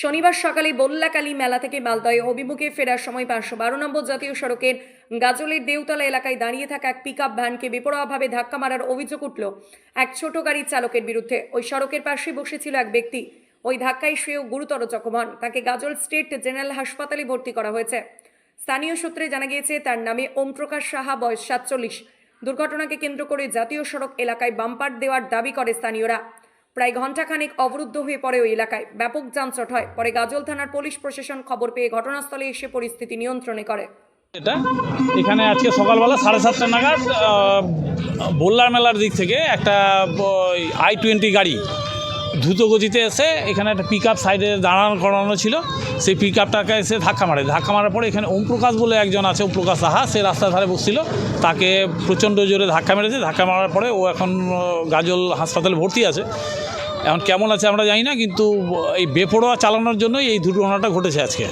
শনিবার সকালে বল্লাকালী মেলা থেকে মালদয়ে অভিমুখে ফেরার সময় পাঁচশো বারো নম্বর জাতীয় সড়কের গাজলের দেউতলা এলাকায় দাঁড়িয়ে থাকা এক পিকআপ ভ্যানকে বেপরোয়াভাবে ধাক্কা মারার অভিযোগ উঠল। এক ছোট গাড়ির চালকের বিরুদ্ধে ওই সড়কের পাশে বসেছিল এক ব্যক্তি। ওই ধাক্কায় সেও গুরুতর জখম হন। তাকে গাজল স্টেট জেনারেল হাসপাতালে ভর্তি করা হয়েছে। স্থানীয় সূত্রে জানা গিয়েছে, তার নামে ওমপ্রকাশ সাহা, বয়স সাতচল্লিশ। দুর্ঘটনাকে কেন্দ্র করে জাতীয় সড়ক এলাকায় বাম্পার দেওয়ার দাবি করে স্থানীয়রা। প্রায় ঘণ্টাখানেক অবরুদ্ধ হয়ে পড়ে ওই এলাকায়। ব্যাপক যানজট হয়। পরে গাজল থানার পুলিশ প্রশাসন খবর পেয়ে ঘটনাস্থলে এসে পরিস্থিতি নিয়ন্ত্রণে করে। এটা এখানে আজকে সকালবেলা সাড়ে সাতটা নাগাদ বোল্লার মেলার দিক থেকে একটা আই টোয়েন্টি গাড়ি দ্রুত গতিতে এসে এখানে একটা পিক আপ সাইডে দাঁড়ানো করানো ছিল। সেই পিক আপটাকে এসে ধাক্কা মারে। ধাক্কা মারার পরে এখানে ওমপ্রকাশ বলে একজন আছে, ওমপ্রকাশ সাহা। সে রাস্তার ধারে বসছিল। তাকে প্রচণ্ড জোরে ধাক্কা মেরেছে। ধাক্কা মারার পরে ও এখন গাজল হাসপাতালে ভর্তি আছে। এখন কেমন আছে আমরা জানি না, কিন্তু এই বেপরোয়া চালানোর জন্যই এই দুর্ঘটনাটা ঘটেছে আজকে।